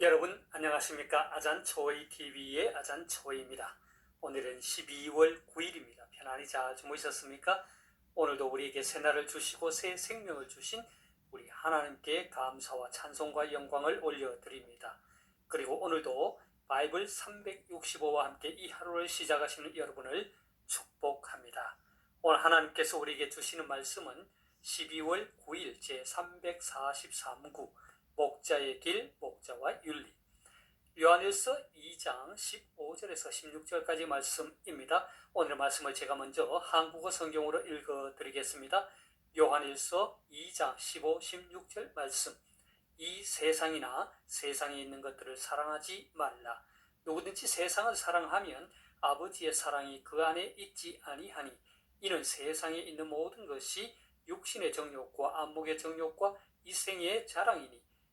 여러분 안녕하십니까 아잔 초이 TV의 아잔 초이입니다. 오늘은 12월 9일입니다. 편안히 잘 주무셨습니까? 오늘도 우리에게 새날을 주시고 새 생명을 주신 우리 하나님께 감사와 찬송과 영광을 올려드립니다. 그리고 오늘도 바이블 365와 함께 이 하루를 시작하시는 여러분을 축복합니다. 오늘 하나님께서 우리에게 주시는 말씀은 12월 9일 제 343구 목자의 길, 목자와 윤리. 요한일서 2장 15절에서 16절까지 말씀입니다. 오늘 말씀을 제가 먼저 한국어 성경으로 읽어 드리겠습니다. 요한일서 2장 15, 16절 말씀. 이 세상이나 세상에 있는 것들을 사랑하지 말라. 누구든지 세상을 사랑하면 아버지의 사랑이 그 안에 있지 아니하니 이는 세상에 있는 모든 것이 육신의 정욕과 안목의 정욕과 이생의 자랑이니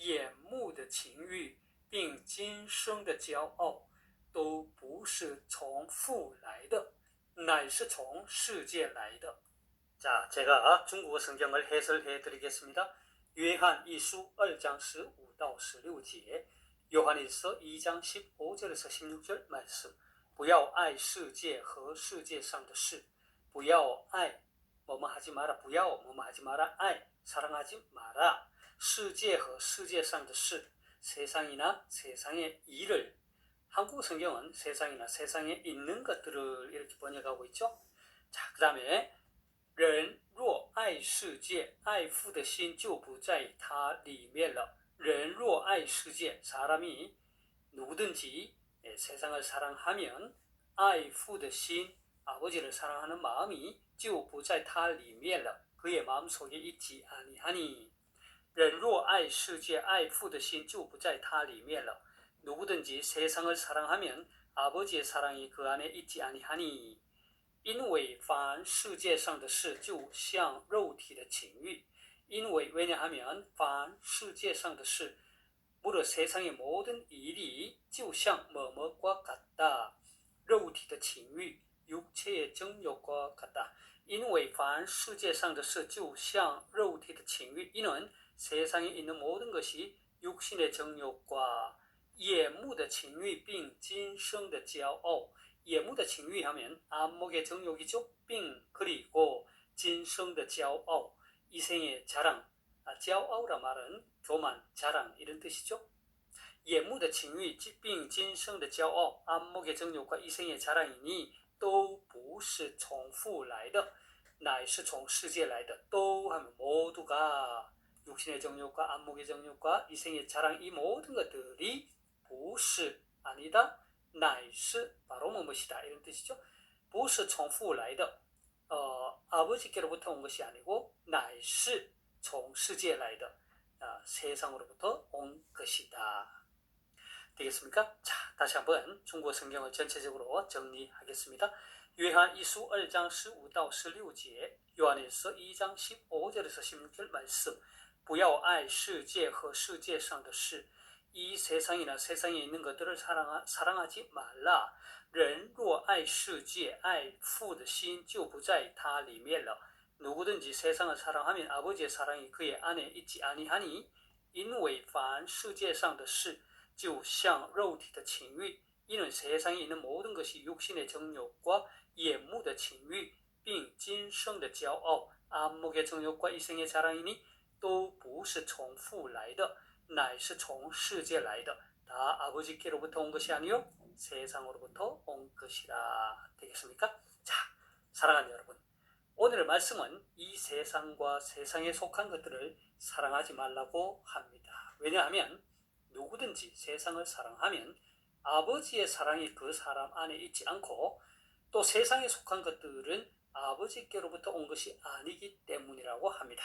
眼目的情欲，并今生的骄傲，都不是从父来的，乃是从世界来的。 자, 제가 중국어 성경을 해설해 드리겠습니다. 요한 이수 2장 15到 16节, 요한일서 2장 15절에서 16절 말씀. 不要爱世界和世界上的事，不要爱 뭐뭐 하지 마라. 不要 뭐뭐 하지 마라. 爱 사랑하지 마라. 世界和世界上的事 세상이나 세상의 일을 한국 성경은 세상이나 세상에 있는 것들을 이렇게 번역하고 있죠. 자, 그다음에 人若爱世界，爱父的心就不在它里面了。人若爱世界， 사람이 누구든지 예, 세상을 사랑하면 爱父的心 아버지를 사랑하는 마음이 就不在他里面了. 그의 마음 속에 있지 아니하니. 人若爱世界，爱父的心就不在他里面了。 누구든지 세상을 사랑하면 아버지의 사랑이 그 안에 있지 아니하니. 因为凡世界上的事就像肉体的情欲，因为 왜냐하면 凡世界上的事 무릇 세상의 모든 일이 就像 뭐뭐과 같다. 肉体的情欲 육체의 정욕과 같다. 因为凡世界上的事就像肉体的情欲 이는 세상에 있는 모든 것이 육신의 정욕과 眼目的情欲并今生的骄傲 예무의 칭위 하면 안목의 정욕이죠. 빙 그리고 진성의 骄傲 이생의 자랑 아, 骄傲라 말은 교만, 자랑 이런 뜻이죠. 예무의 칭위, 빙 진성의 骄傲 안목의 정욕과 이생의 자랑이니 都不是从父来的乃是从世界来的都 하면 모두가 육신의 정욕과 안목의 정욕과 이생의 자랑 이 모든 것들이 不是 아니다 乃是 바로 무엇이다 이런 뜻이죠. 不是从父来的 어, 아버지께로부터 온 것이 아니고 乃是从世界来的 아, 세상으로부터 온 것이다. 되겠습니까? 자, 다시 한번 중국어 성경을 전체적으로 정리하겠습니다. 요한 이수 2장 15到 16节, 요한일서 2장 15절에서 16절 말씀. 不要爱世界和世界上的事。이 세상이나 세상에 있는 것들을 사랑하, 사랑하지 말라. 人若爱世界，爱父的心就不在它里面了。 누구든지 세상을 사랑하면 아버지의 사랑이 그의 안에 있지 아니하니 因为凡世界上的事就像肉体的情欲 이는 세상에 있는 모든 것이 육신의 정욕과眼目的 情欲 并今生的骄傲 안목의 정욕과 이생의 자랑이니 都不是从父来的乃是从世界来的다 아버지께로부터 온 것이 아니요 세상으로부터 온 것이라 되겠습니까? 자, 사랑하는 여러분 오늘의 말씀은 이 세상과 세상에 속한 것들을 사랑하지 말라고 합니다. 왜냐하면 누구든지 세상을 사랑하면 아버지의 사랑이 그 사람 안에 있지 않고 또 세상에 속한 것들은 아버지께로부터 온 것이 아니기 때문이라고 합니다.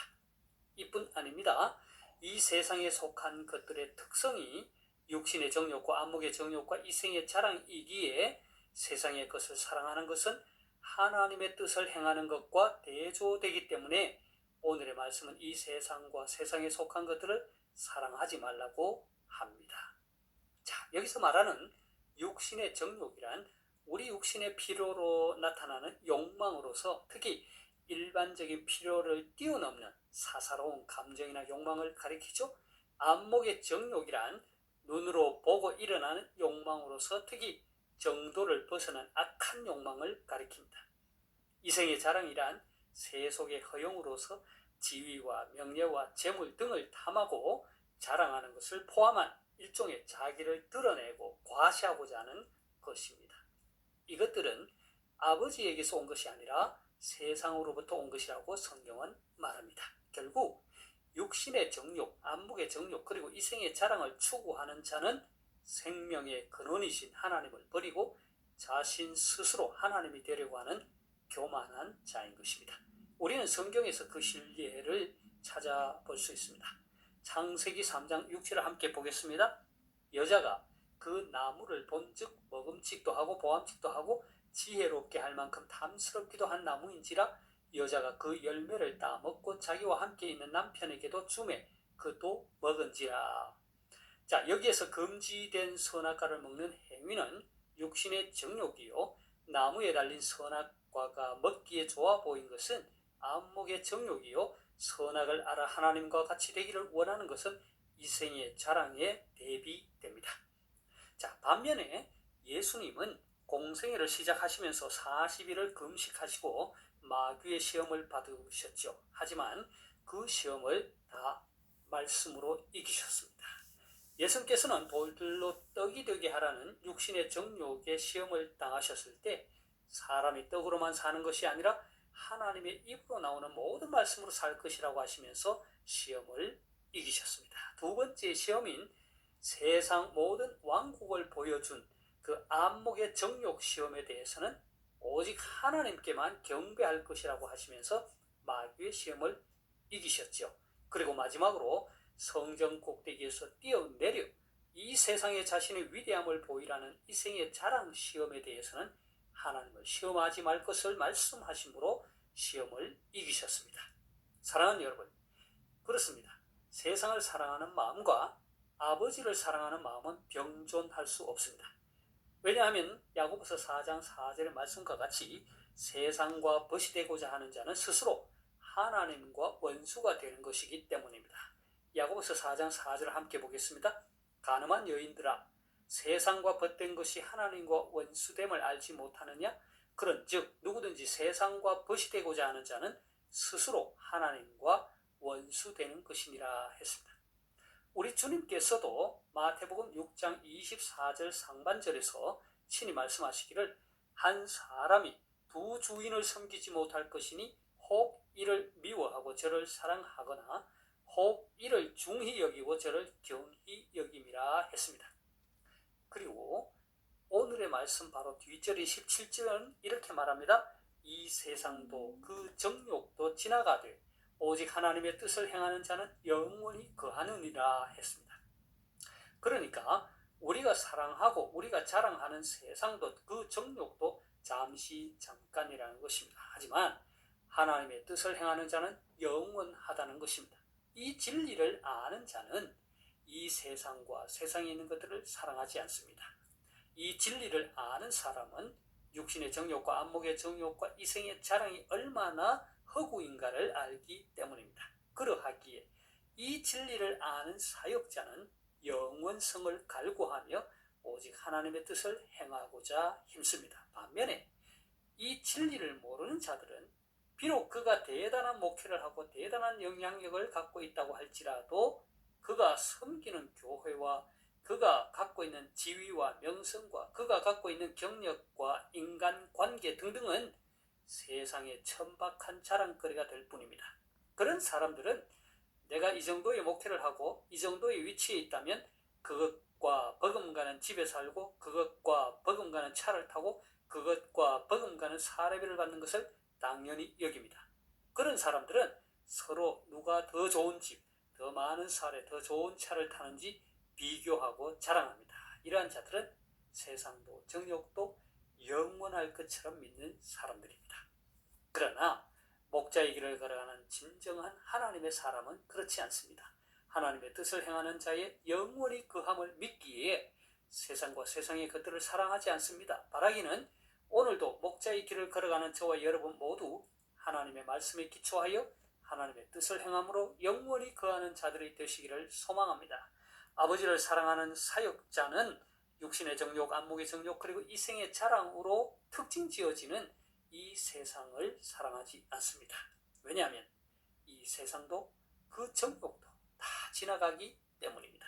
이뿐 아닙니다. 이 세상에 속한 것들의 특성이 육신의 정욕과 안목의 정욕과 이생의 자랑이기에 세상의 것을 사랑하는 것은 하나님의 뜻을 행하는 것과 대조되기 때문에 오늘의 말씀은 이 세상과 세상에 속한 것들을 사랑하지 말라고 합니다. 자, 여기서 말하는 육신의 정욕이란 우리 육신의 필요로 나타나는 욕망으로서 특히 일반적인 필요를 뛰어넘는 사사로운 감정이나 욕망을 가리키죠. 안목의 정욕이란 눈으로 보고 일어나는 욕망으로서 특히 정도를 벗어난 악한 욕망을 가리킵니다. 이생의 자랑이란 세속의 허용으로서 지위와 명예와 재물 등을 탐하고 자랑하는 것을 포함한 일종의 자기를 드러내고 과시하고자 하는 것입니다. 이것들은 아버지에게서 온 것이 아니라 세상으로부터 온 것이라고 성경은 말합니다. 결국 육신의 정욕, 안목의 정욕, 그리고 이생의 자랑을 추구하는 자는 생명의 근원이신 하나님을 버리고 자신 스스로 하나님이 되려고 하는 교만한 자인 것입니다. 우리는 성경에서 그 실례를 찾아볼 수 있습니다. 창세기 3장 6절을 함께 보겠습니다. 여자가 그 나무를 본즉 먹음직도 하고 보암직도 하고 지혜롭게 할 만큼 탐스럽기도 한 나무인지라 여자가 그 열매를 따 먹고 자기와 함께 있는 남편에게도 주매 그도 먹은지라. 자 여기에서 금지된 선악과를 먹는 행위는 육신의 정욕이요 나무에 달린 선악과가 먹기에 좋아 보인 것은 안목의 정욕이요 선악을 알아 하나님과 같이 되기를 원하는 것은 이생의 자랑에 대비됩니다. 자 반면에 예수님은 공생애를 시작하시면서 40일을 금식하시고 마귀의 시험을 받으셨죠. 하지만 그 시험을 다 말씀으로 이기셨습니다. 예수께서는 돌들로 떡이 되게 하라는 육신의 정욕의 시험을 당하셨을 때 사람이 떡으로만 사는 것이 아니라 하나님의 입으로 나오는 모든 말씀으로 살 것이라고 하시면서 시험을 이기셨습니다. 두 번째 시험인 세상 모든 왕국을 보여준 그 안목의 정욕 시험에 대해서는 오직 하나님께만 경배할 것이라고 하시면서 마귀의 시험을 이기셨죠. 그리고 마지막으로 성정 꼭대기에서 뛰어내려 이 세상에 자신의 위대함을 보이라는 이생의 자랑 시험에 대해서는 하나님을 시험하지 말 것을 말씀하심으로 시험을 이기셨습니다. 사랑하는 여러분, 그렇습니다. 세상을 사랑하는 마음과 아버지를 사랑하는 마음은 병존할 수 없습니다. 왜냐하면 야고보서 4장 4절의 말씀과 같이 세상과 벗이 되고자 하는 자는 스스로 하나님과 원수가 되는 것이기 때문입니다. 야고보서 4장 4절 함께 보겠습니다. 가늠한 여인들아 세상과 벗된 것이 하나님과 원수됨을 알지 못하느냐? 그런즉 누구든지 세상과 벗이 되고자 하는 자는 스스로 하나님과 원수되는 것이니라 했습니다. 우리 주님께서도 마태복음 6장 24절 상반절에서 친히 말씀하시기를 한 사람이 두 주인을 섬기지 못할 것이니 혹 이를 미워하고 저를 사랑하거나 혹 이를 중히 여기고 저를 경히 여김이라 했습니다. 그리고 오늘의 말씀 바로 뒷절인 17절은 이렇게 말합니다. 이 세상도 그 정욕도 지나가되 오직 하나님의 뜻을 행하는 자는 영원히 거하느니라 했습니다. 그러니까 우리가 사랑하고 우리가 자랑하는 세상도 그 정욕도 잠시 잠깐이라는 것입니다. 하지만 하나님의 뜻을 행하는 자는 영원하다는 것입니다. 이 진리를 아는 자는 이 세상과 세상에 있는 것들을 사랑하지 않습니다. 이 진리를 아는 사람은 육신의 정욕과 안목의 정욕과 이생의 자랑이 얼마나 허구인가를 알기 때문입니다. 그러하기에 이 진리를 아는 사역자는 영원성을 갈구하며 오직 하나님의 뜻을 행하고자 힘씁니다. 반면에 이 진리를 모르는 자들은 비록 그가 대단한 목회를 하고 대단한 영향력을 갖고 있다고 할지라도 그가 섬기는 교회와 그가 갖고 있는 지위와 명성과 그가 갖고 있는 경력과 인간 관계 등등은 세상의 천박한 자랑거리가 될 뿐입니다. 그런 사람들은 내가 이 정도의 목회를 하고 이 정도의 위치에 있다면 그것과 버금가는 집에 살고 그것과 버금가는 차를 타고 그것과 버금가는 사례비를 받는 것을 당연히 여깁니다. 그런 사람들은 서로 누가 더 좋은 집, 더 많은 사례, 더 좋은 차를 타는지 비교하고 자랑합니다. 이러한 자들은 세상도 정욕도 영원할 것처럼 믿는 사람들입니다. 그러나 목자의 길을 걸어가는 진정한 하나님의 사람은 그렇지 않습니다. 하나님의 뜻을 행하는 자의 영원히 그함을 믿기에 세상과 세상의 것들을 사랑하지 않습니다. 바라기는 오늘도 목자의 길을 걸어가는 저와 여러분 모두 하나님의 말씀에 기초하여 하나님의 뜻을 행함으로 영원히 거하는 자들이 되시기를 소망합니다. 아버지를 사랑하는 사역자는 육신의 정욕, 안목의 정욕, 그리고 이생의 자랑으로 특징 지어지는 이 세상을 사랑하지 않습니다. 왜냐하면 이 세상도 그 정욕도 다 지나가기 때문입니다.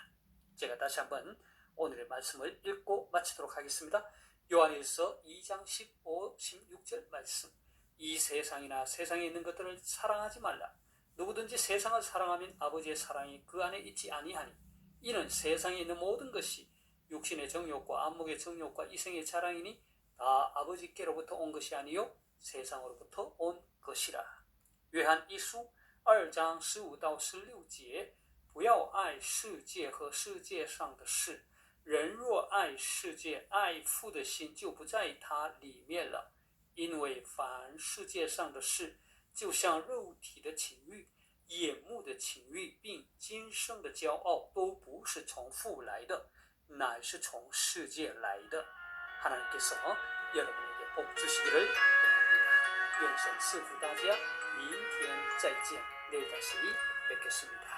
제가 다시 한번 오늘의 말씀을 읽고 마치도록 하겠습니다. 요한일서 2장 15, 16절 말씀. 이 세상이나 세상에 있는 것들을 사랑하지 말라. 누구든지 세상을 사랑하면 아버지의 사랑이 그 안에 있지 아니하니 이는 세상에 있는 모든 것이 육신의 정욕과 안목의 정욕과 이생의 자랑이니 다 아버지께로부터 온 것이 아니요 세상으로부터 온 것이라.约翰一书二章十五到十六节， 不要爱世界和世界上的事。人若爱世界，爱父的心就不在它里面了。因为凡世界上的事，就像肉体的情欲、眼目的情欲，并今生的骄傲，都不是从父来的，乃是从世界来的。 하나님께서 여러분에게 복 주시기를 바랍니다. 영생赐福大家，明天再见，내일 다시 뵙겠습니다.